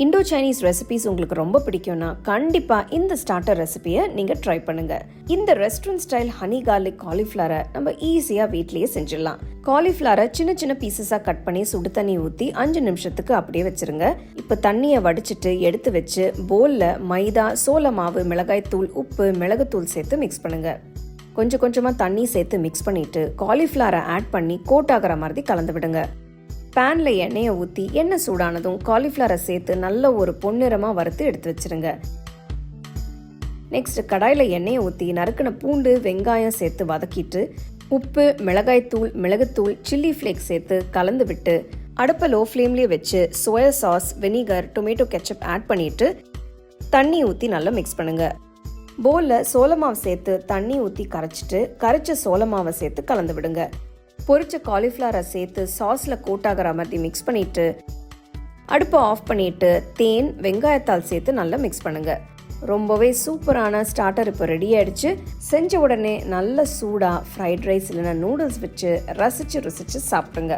Indo Chinese recipes உங்களுக்கு ரொம்ப பிடிக்கும்னா கண்டிப்பாக இந்த ஸ்டார்டர் ரெசிபியை நீங்கள் ட்ரை பண்ணுங்க. இந்த ரெஸ்டாரண்ட் ஸ்டைல் ஹனி கார்லிக் காலிஃப்ளவரை நம்ம ஈஸியாக வீட்லேயே செஞ்சிடலாம். காலிஃப்ளவரை சின்ன சின்ன பீசஸாக கட் பண்ணி சுடு தண்ணி ஊற்றி அஞ்சு நிமிஷத்துக்கு அப்படியே வச்சிருங்க. இப்போ தண்ணியை வடிச்சிட்டு எடுத்து வச்சு போலில் மைதா சோள மாவு மிளகாய் தூள் உப்பு மிளகுத்தூள் சேர்த்து மிக்ஸ் பண்ணுங்க. கொஞ்சம் கொஞ்சமாக தண்ணி சேர்த்து மிக்ஸ் பண்ணிட்டு காலிஃப்ளவரை ஆட் பண்ணி கோட் ஆகிற மாதிரி கலந்து விடுங்க. பேனில் எண்ணெயை ஊற்றி எண்ணெய் சூடானதும் காலிஃப்ளவரை சேர்த்து நல்ல ஒரு பொன்னிறமாக வறுத்து எடுத்து வச்சுருங்க. நெக்ஸ்ட் கடாயில் எண்ணெயை ஊற்றி நறுக்கின பூண்டு வெங்காயம் சேர்த்து வதக்கிட்டு உப்பு மிளகாய்த்தூள் மிளகுத்தூள் சில்லி ஃப்ளேக்ஸ் சேர்த்து கலந்து விட்டு அடுப்பை லோ ஃப்ளேம்லேயே வச்சு soya sauce vinegar tomato ketchup add பண்ணிட்டு தண்ணி ஊற்றி நல்லா மிக்ஸ் பண்ணுங்க. போலில் சோளமாவை சேர்த்து தண்ணி ஊற்றி கரைச்சிட்டு கரைச்ச சோளமாவை சேர்த்து கலந்து விடுங்க. பொரிச்ச காலிஃப்ளவரை சேர்த்து சாஸில் கூட்டாகிற மாதிரி மிக்ஸ் பண்ணிவிட்டு அடுப்பை ஆஃப் பண்ணிவிட்டு தேன் வெங்காயத்தால் சேர்த்து நல்லா மிக்ஸ் பண்ணுங்கள் ரொம்பவே சூப்பரான ஸ்டார்டர் இப்போ ரெடி ஆகிடுச்சு செஞ்ச உடனே நல்ல சூடாக ஃப்ரைட் ரைஸ் இல்லைன்னா நூடுல்ஸ் வச்சு ரசித்து ருசிச்சு சாப்பிடுங்க.